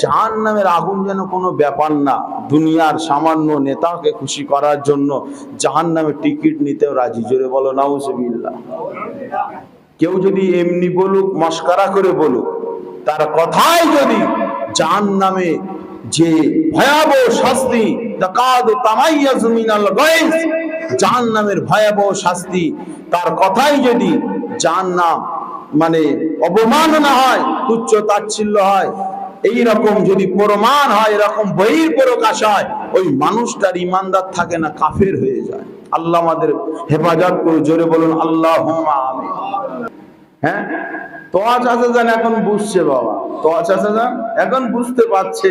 জাহান নামের আগুন যেন কোনো ব্যাপার না, দুনিয়ার সামান্য নেতাকে খুশি করার জন্য জাহান নামের টিকিট নিতেও রাজি। জোরে বলো না নাউজবিল্লা কেউ যদি এমনি বলুক, মস্কারা করে বলুক, তার কথাই যদি জাহান নামে যে ভয়াবহ শাস্তি গায়জ জাহান্নামের ভয়াবহ শাস্তি, তার কথাই যদি জাহান নাম মানে অবমাননা হয়, তুচ্ছ তাচ্ছিল্য হয় এই রকম যদি প্রমাণ হয়, এরকম বহির প্রকাশ হয়, ওই মানুষটার ইমানদার থাকে না, কাফের হয়ে যায়। আল্লাহ আমাদের হেফাজত করে জোরে বলুন আল্লাহ হ্যাঁ? তোয়া চাচা যান এখন বুঝছে বাবা। তোয়া চাচা যান এখন বুঝতে পারছে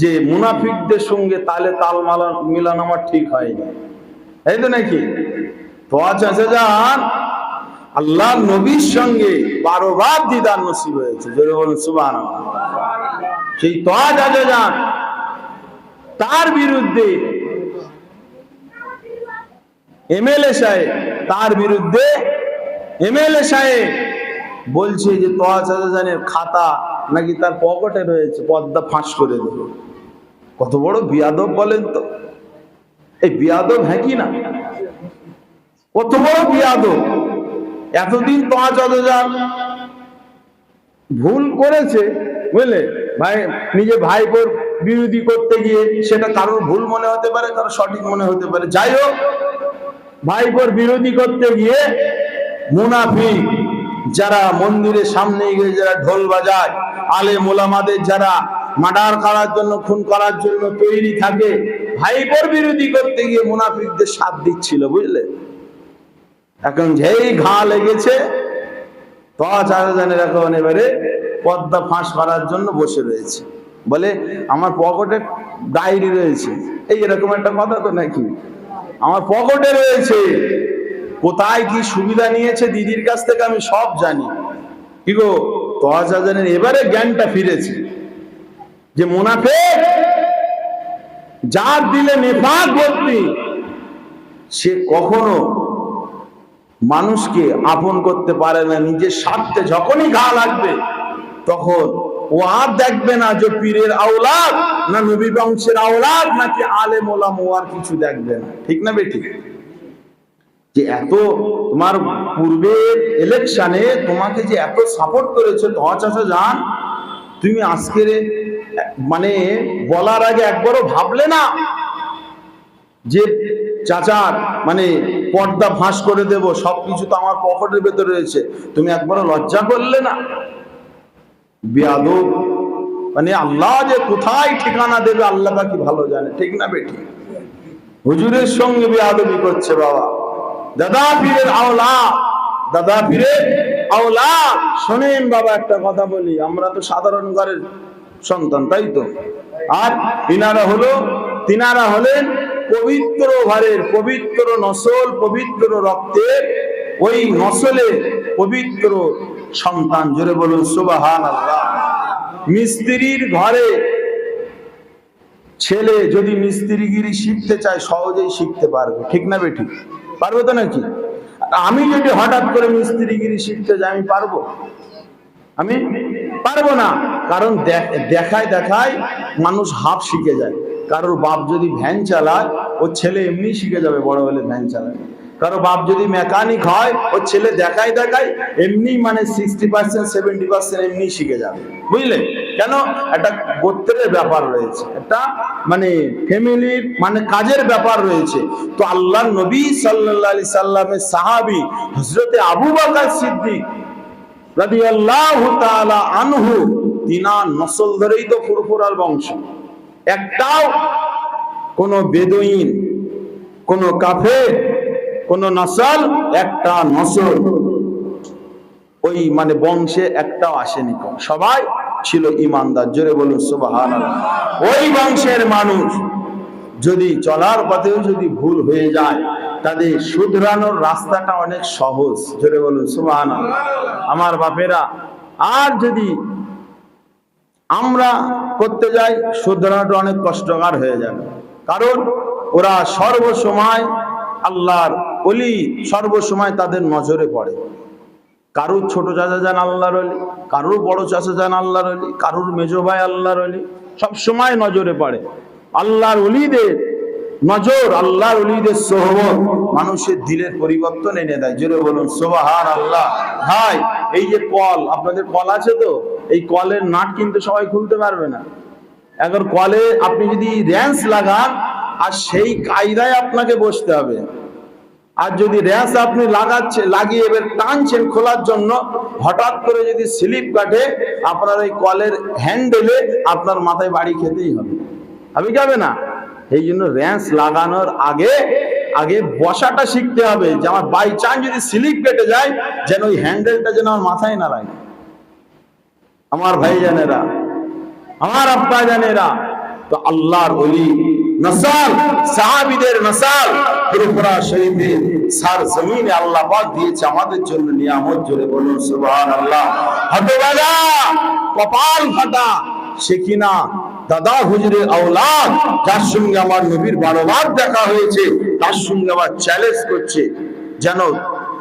যে মুনাফিকদের সঙ্গে তালে তাল মালা মিলানো আমার ঠিক হয়নি। এই তো নাকি? তোয়া চাচা যান আল্লাহ নবীর সঙ্গে বারো বার দিদার নসিব হয়েছে। জোরে বলুন সুবাহ সেই যান তার বিরুদ্ধে এমএলএ সাহেব তার বিরুদ্ধে এমএলএ সাহেব বলছে যে তোয়া চাচাজানের খাতা নাকি তার পকেটে রয়েছে, পদ্মা ফাঁস করে দেবে। কত বড় বিয়াদব বলেন তো। এই বিয়াদব হ্যাঁ কি না? কত বড় বিয়াদব। এতদিন তোয়া চাচাজান ভুল করেছে, বুঝলে? ভাই, নিজে ভাইপোর বিরোধী করতে গিয়ে সেটা কারোর ভুল মনে হতে পারে কারও সঠিক মনে হতে পারে। যাই হোক, ভাইপোর বিরোধী করতে গিয়ে মুনাফিক যারা মন্দিরের সামনে গিয়ে যারা ঢোল বাজায়, আলে মোলামাদের যারা মার্ডার করার জন্য, খুন করার জন্য তৈরি থাকে, ভাইপোর বিরোধী করতে গিয়ে মুনাফিকদের সাথ দিচ্ছিল, বুঝলে? এখন যেই ঘা লেগেছে জানের এখন এবারে পদ্মা ফাঁস করার জন্য বসে রয়েছে। বলে আমার পকেটে ডায়েরি রয়েছে। এই এরকম একটা কথা তো নাকি? আমার পকেটে রয়েছে। কোথায় কি সুবিধা নিয়েছে দিদির কাছ থেকে আমি সব জানি। কি গো তহাজানের এবারে জ্ঞানটা ফিরেছে। যে মুনাফে, যার দিলে নেফাক ভর্তি সে কখনো মানুষকে আপন করতে পারে না। নিজের স্বার্থে যখনই ঘা লাগবে তখন ও আর দেখবে না যে পীরের আওলাদ না নবী বংশের আওলাদ নাকি আলেম ওলাম ও আর কিছু দেখবে না। ঠিক না বেটি? যে এত তোমার পূর্বের ইলেকশনে তোমাকে যে এত সাপোর্ট করেছে তোমার চাষা যান তুমি আজকের মানে বলার আগে একবারও ভাবলে না যে চাচার মানে পর্দা ফাঁস করে দেব, সবকিছু তো আমার পকেটের ভেতরে রয়েছে। তুমি একবারও লজ্জা করলে না? বেয়াদব। মানে আল্লাহ যে কোথায় ঠিকানা দেবে, আল্লাহ কি ভালো জানে, ঠিক না বেটি হুজুরের সঙ্গে বেয়াদবি করছে বাবা। দাদা পীরের আওলা দাদা পীরের আওলা শোনেন বাবা, একটা কথা বলি, আমরা তো সাধারণ ঘরের সন্তান, তাই তো? আর ইনারা হলো, তিনারা হলেন পবিত্র ঘরের, পবিত্র নসল, পবিত্র রক্তের, ওই নসলে পবিত্র সন্তান, জোরে বলুন সুবাহান আল্লাহ মিস্ত্রির ঘরে ছেলে যদি মিস্ত্রিগিরি শিখতে চায়, সহজেই শিখতে পারবে। ঠিক না বেঠিক পারবে তো নাকি? আমি যদি হঠাৎ করে মিস্ত্রিগিরি শিখতে যাই, আমি পারব? আমি পারব না। কারণ দেখায় দেখায় মানুষ হাফ শিখে যায়। কারোর বাপ যদি ভ্যান চালায় ও ছেলে এমনি শিখে যাবে, বড় হলে ভ্যান চালায় কারও বাপ যদি মেকানিক হয় ও ছেলে দেখাই দেখাই এমনি মানে সিক্সটি পার্সেন্ট সেভেন্টি পার্সেন্ট এমনি শিখে যাবে। বুঝলে? কেন? একটা গোত্রের ব্যাপার রয়েছে। একটা মানে ফ্যামিলির মানে কাজের ব্যাপার রয়েছে। তো আল্লাহ নবী সাল্লাহ সাল্লামের সাহাবি হজরতে আবু বাকার সিদ্দিক রাদি আল্লাহ আনহু তিনার নসল ধরেই তো ফুরফুরার বংশ। একটাও কোন বেদইন, কোন কাফে কোন নসল একটা নসল ওই মানে বংশে একটাও আসেনি সবাই ছিল ইমানদার, জোরে বলুন সুবাহান ওই বংশের মানুষ যদি চলার পথেও যদি ভুল হয়ে যায়, তাদের শুধরানোর রাস্তাটা অনেক সহজ, জোরে বলুন সুবাহান আমার বাপেরা, আর যদি আমরা করতে যাই, শুধরানোটা অনেক কষ্টকর হয়ে যাবে। কারণ ওরা সর্বসময় আল্লাহর অলি সর্বসময় তাদের নজরে পড়ে। কারুর ছোট চাচা যান আল্লাহর অলি কারুর বড় চাচা যান আল্লাহর অলি কারুর মেজো ভাই আল্লাহর অলি সব সময় নজরে পড়ে। আল্লাহর অলিদের নজর, আল্লাহর অলিদের সোহবত মানুষের দিলের পরিবর্তন এনে দেয়। জোরে বলুন সোবাহার আল্লাহ ভাই, এই যে কল, আপনাদের কল আছে তো? এই কলের নাট কিন্তু সবাই খুলতে পারবে না। এখন কলে আপনি যদি র্যান্স লাগান, আর সেই কায়দায় আপনাকে বসতে হবে। আর যদি র্যাস আপনি লাগাচ্ছে, লাগিয়ে এবার টানছেন খোলার জন্য, হঠাৎ করে যদি স্লিপ কাটে, আপনার ওই কলের হ্যান্ডেলে আপনার মাথায় বাড়ি খেতেই হবে। আমি যাবে না? এই জন্য র্যান্স লাগানোর আগে আগে বসাটা শিখতে হবে যে আমার বাই চান্স যদি স্লিপ কেটে যায়, যেন ওই হ্যান্ডেলটা যেন আমার মাথায় না লাগে। আমার ভাই জানেরা আমার আব্বা জানেরা তো আল্লাহর ওলি নসাল, সাহাবিদের শরীফের সার জমিনে আল্লাহ পাক দিয়েছে আমাদের জন্য নিয়ামত বলুন কপাল ফাটা, সে কিনা দাদা আওলাদ সঙ্গে আমার নবীর বারবার দেখা হয়েছে, তার সঙ্গে আবার চ্যালেঞ্জ করছে, যেন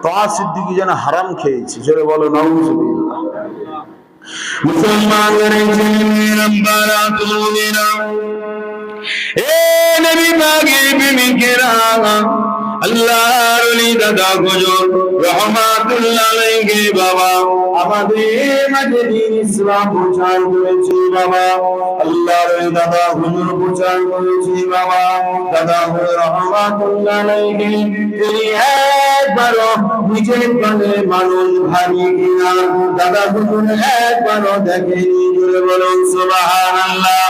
তোয়া সিদ্দিকি যেন হারাম খেয়েছে। জোরে বলো নাউজুবিল্লাহ। মুসলমান এ নবী পাকের প্রেমিকেরা আল্লাহর ওলি দাদা হুজুর রহমাতুল্লাহ আলাইহি বাবা। আমাদের দাদা হুজুর প্রচার করেছে বাবা। দাদা হুজুর রহমাতুল্লাহ আলাইহি। মানুষ ভারী কিনা। দাদা হুজুর, একবারও দেখেনি জুড়ে বলুন, সুবহানাল্লাহ।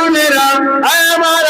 তরুণেরা আমার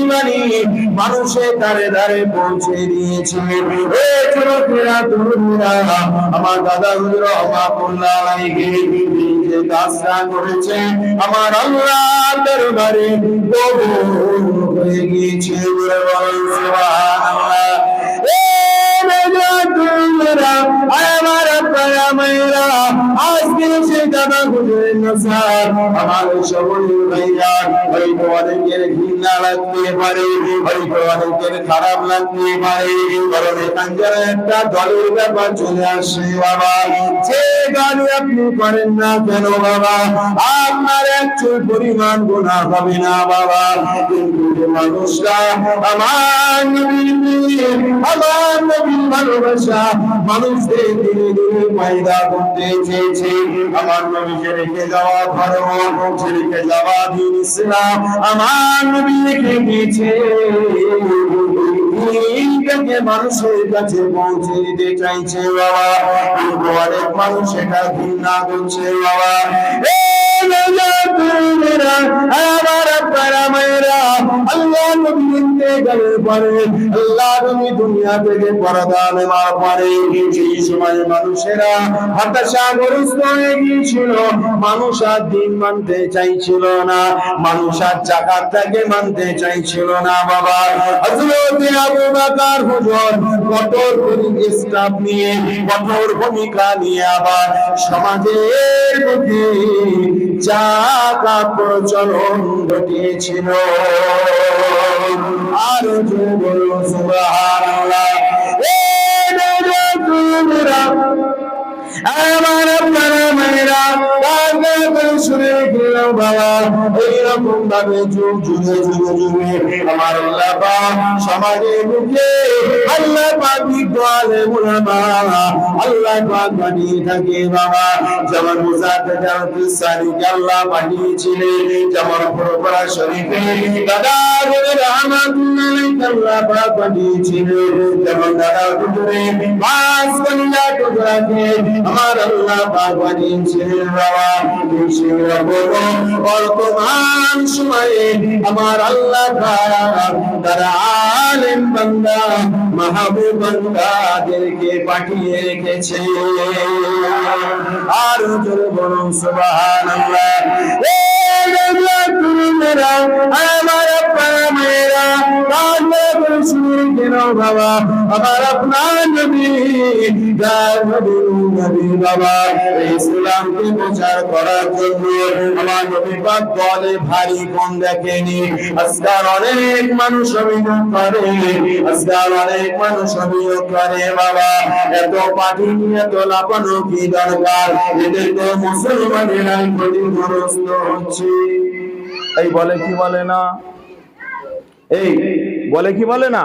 মানি মানুষের ধারে ধারে পৌঁছে দিয়েছে। আমার দাদা হুজুর রহমাতুল্লাহ আলাইহি যে কাজটা করেছে। আমার আল্লাহর দরবারে কবুল হয়ে গিয়েছে। বলে বলেন, সুবহানাল্লাহ। এ মেজাতুরা আমার মায়েরা, আজকে সেই দাদা হুজুরের নসার। আমার সকল ভাইরা, হয়তো অনেকের ঘৃণা লাগতে পারে, হয়তো অনেকের খারাপ লাগতে পারে, কারণ এখানকার একটা দলের ব্যাপার চলে আসে, বাবা। যে গানে আপনি করেন না কেন, বাবা? আপনার একচুল পরিমাণ গোনা হবে না, বাবা। কিন্তু মানুষরা আমার নবীর আমার নবীর ভালোবাসা মানুষের দিনে দিনে পয়দা করতে চেয়েছে, আমার নবীকে রেখে যাওয়া ধর্ম যাওয়া দিন ইসলাম আমার মানুষের কাছে পৌঁছে দিতে চাইছে বাবা। অনেক মানুষ এটা ঘৃণা করছে বাবা। আমার মায়েরা, আল্লাহ নবী ইন্তেকালের পরে? আল্লাহ নবী দুনিয়া থেকে নেওয়ার পরে। সেই সময় মানুষেরা হয়ে গিয়েছিল। মানুষ আর দিন মানতে চাইছিল না। মানুষ আর মানতে চাইছিল না, বাবা। হযরত আবু বকর হুজুর কঠোর স্টাফ নিয়ে, কঠোর ভূমিকা নিয়ে আবার সমাজের মধ্যে জাকাত প্রচলন ঘটিয়েছিল। আর বলো সুবাহ নজরুলরা আমার আপনারা মায়েরা কান্না করে শুনে গেলাম বাবা, এইরকম ভাবে যুগ যুগে যুগে যুগে আমার আল্লাহ পাক সমাজের মুখে আল্লাহ পাক বিজ্ঞ আলেম আল্লাহ পাক বানিয়ে থাকে বাবা। যেমন মুজাদ্দেদ আল-কিসানিকে আল্লাহ পাঠিয়েছিলেন যেমন ফুরফুরা শরীফে দাদা রহমাতুল্লাহ আল্লাহ পাক পাঠিয়েছিলেন যেমন দাদা হুজুরে মাস কন্যা টুকরাকে আমার আল্লাহ বানিয়েছিলেন বর্তমান সময়ে আমার আল্লাহ তারা আলেম মাহবুব পাঠিয়ে রেখেছে আর আমার অনেক মানুষ অভিযোগ করে আজকাল অনেক মানুষ অভিযোগ করে বাবা এত পাঠি এত লাপানো কি দরকার এদের তো হচ্ছে এই বলে কি বলে না? এই বলে কি বলে না?